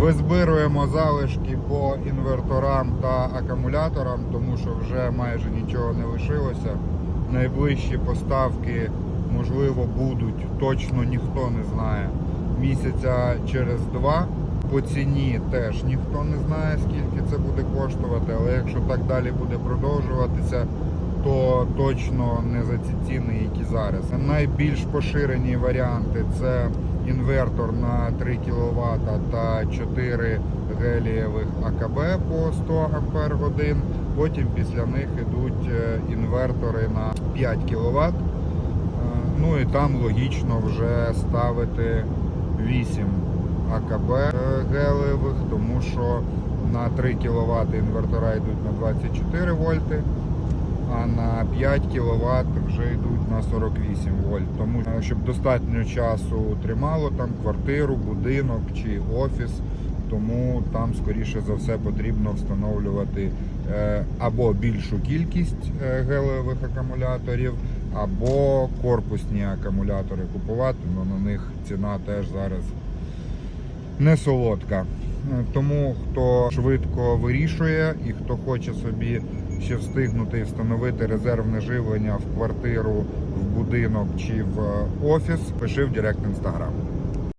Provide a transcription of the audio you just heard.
Визбируємо залишки по інверторам та акумуляторам, тому що вже майже нічого не лишилося. Найближчі поставки, можливо, будуть, точно ніхто не знає. Місяця через два. По ціні теж ніхто не знає, скільки це буде коштувати, але якщо так далі буде продовжуватися, то точно не за ці ціни, які зараз. Найбільш поширені варіанти це інвертор на 3 кВт та 4 гелієвих АКБ по 100 Ампер годин. Потім після них йдуть е, інвертори на 5 кВт. Ну і там логічно вже ставити 8 АКБ е, гелевих, тому що на 3 кВт інвертора йдуть на 24 вольти, а на 5 кВт вже йдуть на 48 вольт. Тому е, щоб достатньо часу тримало там квартиру, будинок чи офіс. Тому там, скоріше за все, потрібно встановлювати е, або більшу кількість е, гелевих акумуляторів, або корпусні акумулятори купувати. але на них ціна теж зараз не солодка. Тому хто швидко вирішує і хто хоче собі ще встигнути встановити резервне живлення в квартиру, в будинок чи в офіс, пиши в Директ Інстаграм.